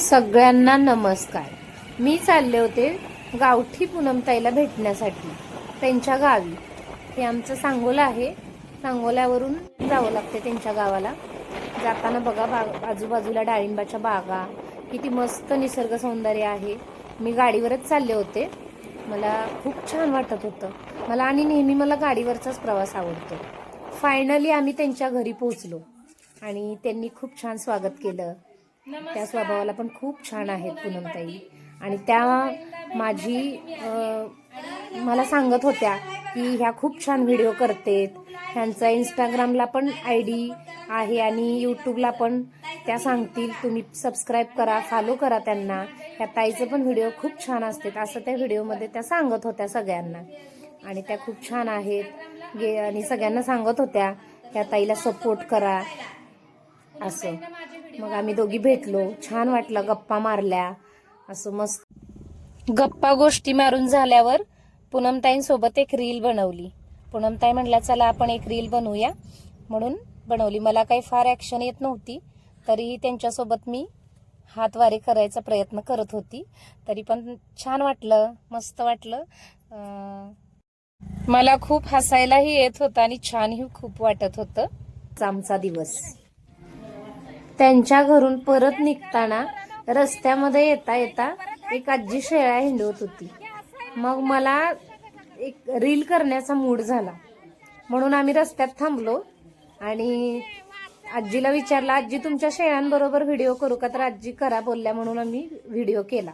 सगळ्यांना नमस्कार. मी चालले होते गावठी पूनमताईला भेटण्यासाठी त्यांच्या गावी. हे आमचं सांगोला आहे. सांगोल्यावरून जावं लागते त्यांच्या गावाला. जाताना बघा बा आजूबाजूला डाळिंबाच्या बागा. किती मस्त निसर्ग सौंदर्य आहे. मी गाडीवरच चालले होते. मला खूप छान वाटत होतं. मला आणि नेहमी मला गाडीवरचाच प्रवास आवडतो. फायनली आम्ही त्यांच्या घरी पोहोचलो आणि त्यांनी खूप छान स्वागत केलं. त्या स्वभावाला पण खूप छान आहेत पूनमताई. आणि त्या माझी मला सांगत होत्या की ह्या खूप छान व्हिडिओ करतेत. ह्यांचा इंस्टाग्रामला पण आय डी आहे आणि यूट्यूबला पण. त्या सांगतील तुम्ही सबस्क्राईब करा फॉलो करा त्यांना. ह्या ताईचे पण व्हिडिओ खूप छान असतात. असं त्या व्हिडिओमध्ये त्या सांगत होत्या सगळ्यांना. आणि त्या खूप छान आहेत. गे आणि सगळ्यांना सांगत होत्या त्या ताईला सपोर्ट करा. असं. मग आम्ही दोघी भेटलो. छान वाटलं गप्पा मारल्या. असं मस्त. गप्पा गोष्टी मारून झाल्यावर पूनमताईंसोबत एक रील बनवली. पूनमताई म्हणल्या चला आपण एक रील बनवूया. म्हणून बनवली. मला काही फार ऍक्शन येत नव्हती. तरीही त्यांच्यासोबत मी हातवारे करायचा प्रयत्न करत होती. तरी पण छान वाटलं. मस्त वाटलं. मला खूप हसायलाही येत होतं आणि छानही खूप वाटत होतं. आमचा दिवस. त्यांच्या घरून परत निघताना रस्त्यामध्ये येता येता एक आजी शेळ्या हिंडवत होती. मग मला एक रील करण्याचा मूड झाला. म्हणून आम्ही रस्त्यात थांबलो आणि आजीला विचारलं आजी तुमच्या शेळ्यांबरोबर व्हिडिओ करू का? तर आजी करा बोलल्या म्हणून आम्ही व्हिडिओ केला.